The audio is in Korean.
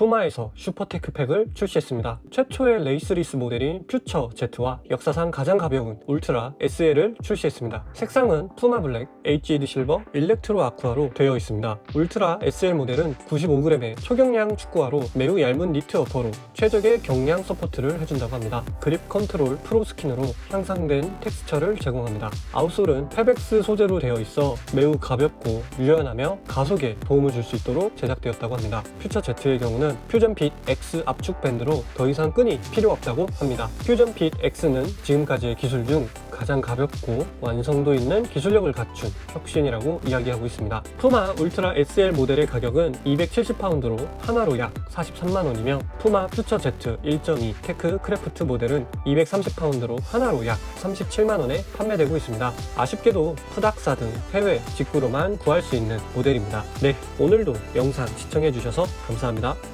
푸마에서 슈퍼테크팩을 출시했습니다. 최초의 레이스리스 모델인 퓨처 Z와 역사상 가장 가벼운 울트라 SL을 출시했습니다. 색상은 푸마 블랙, HED 실버, 일렉트로 아쿠아로 되어 있습니다. 울트라 SL 모델은 95g의 초경량 축구화로 매우 얇은 니트 어퍼로 최적의 경량 서포트를 해준다고 합니다. 그립 컨트롤 프로 스킨으로 향상된 텍스처를 제공합니다. 아웃솔은 페백스 소재로 되어 있어 매우 가볍고 유연하며 가속에 도움을 줄 수 있도록 제작되었다고 합니다. 퓨처 Z의 경우는 퓨전핏 X 압축 밴드로 더 이상 끈이 필요 없다고 합니다. 퓨전핏 X는 지금까지의 기술 중 가장 가볍고 완성도 있는 기술력을 갖춘 혁신이라고 이야기하고 있습니다. 푸마 울트라 SL 모델의 가격은 270파운드로 하나로 약 43만 원이며 푸마 퓨처 Z 1.2 테크 크래프트 모델은 230파운드로 하나로 약 37만 원에 판매되고 있습니다. 아쉽게도 푸닥사 등 해외 직구로만 구할 수 있는 모델입니다. 네, 오늘도 영상 시청해 주셔서 감사합니다.